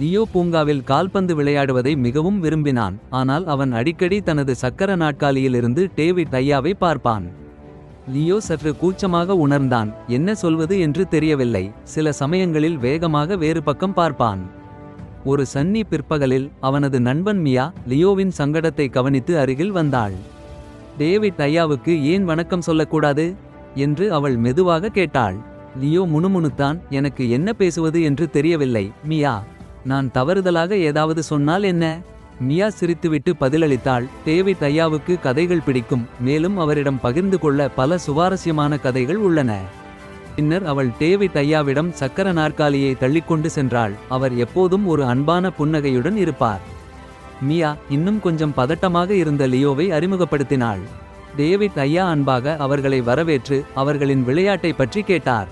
Leo பூங்காவில் கால்பந்து விளையாடுவதை மிகவும் விரும்பினான். ஆனால் அவன் அடிக்கடி தனது சக்கர நாட்காலியிலிருந்து டேவிட் ஐயாவை பார்ப்பான். லியோ சற்று கூச்சமாக உணர்ந்தான். என்ன சொல்வது என்று தெரியவில்லை. சில சமயங்களில் வேகமாக வேறு பக்கம் பார்ப்பான். ஒரு சன்னி பிற்பகலில் அவனது நண்பன் மியா லியோவின் சங்கடத்தை கவனித்து அருகில் வந்தாள். டேவிட் ஐயாவுக்கு ஏன் வணக்கம் சொல்லக்கூடாது? என்று அவள் மெதுவாக கேட்டாள். லியோ முணுமுணுத்தான். எனக்கு என்ன பேசுவது என்று தெரியவில்லை மியா. நான் தவறுதலாக ஏதாவது சொன்னால் என்ன? மியா சிரித்துவிட்டு பதிலளித்தாள். தேவி தையாவுக்கு கதைகள் பிடிக்கும். மேலும் அவரிடம் பகிர்ந்து கொள்ள பல சுவாரஸ்யமான கதைகள் உள்ளன. பின்னர் அவள் தேவி தையாவிடம் சக்கர நாற்காலியை தள்ளிக்கொண்டு சென்றாள். அவர் எப்போதும் ஒரு அன்பான புன்னகையுடன் இருப்பார். மியா இன்னும் கொஞ்சம் பதட்டமாக இருந்த லியோவை அறிமுகப்படுத்தினாள். டேவிட் ஐயா அன்பாக அவர்களை வரவேற்று அவர்களின் விளையாட்டை பற்றி கேட்டார்.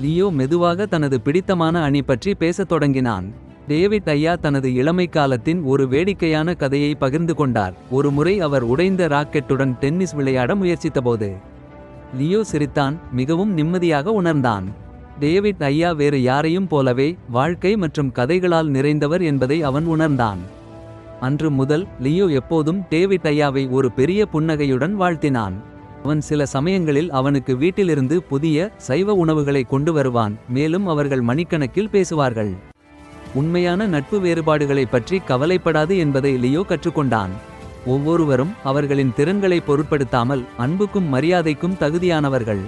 லியோ மெதுவாக தனது பிடித்தமான அணி பற்றி பேசத் தொடங்கினான். டேவிட் ஐயா தனது இளமை காலத்தின் ஒரு வேடிக்கையான கதையை பகிர்ந்து கொண்டார். ஒரு முறை அவர் உடைந்த ராக்கெட்டுடன் டென்னிஸ் விளையாட முயற்சித்தபோது லியோ சிரித்தான் மிகவும் நிம்மதியாக உணர்ந்தான். டேவிட் ஐயா வேறு யாரையும் போலவே வாழ்க்கை மற்றும் கதைகளால் நிறைந்தவர் என்பதை அவன் உணர்ந்தான். அன்று முதல் லியோ எப்போதும் டேவிட் ஐயாவை ஒரு பெரிய புன்னகையுடன் வாழ்த்தினான். அவன் சில சமயங்களில் அவனுக்கு வீட்டிலிருந்து புதிய சைவ உணவுகளை கொண்டு வருவான் மேலும் அவர்கள் மணிக்கணக்கில் பேசுவார்கள். உண்மையான நட்பு வேறுபாடுகளைப் பற்றி கவலைப்படாது என்பதை லியோ கற்றுக்கொண்டான். ஒவ்வொருவரும் அவர்களின் திறன்களை பொருட்படுத்தாமல் அன்புக்கும் மரியாதைக்கும் தகுதியானவர்கள்.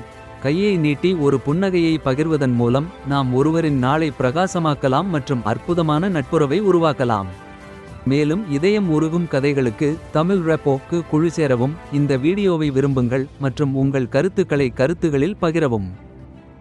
கையை நீட்டி ஒரு புன்னகையை பகிர்வதன் மூலம் நாம் ஒருவரின் நாளை பிரகாசமாக்கலாம் மற்றும் அற்புதமான நட்புறவை உருவாக்கலாம். மேலும் இதயம் உருகும் கதைகளுக்கு தமிழ் ரெப்போக்கு குழு சேரவும் இந்த வீடியோவை விரும்புங்கள் மற்றும் உங்கள் கருத்துக்களை கருத்துகளில் பகிரவும்.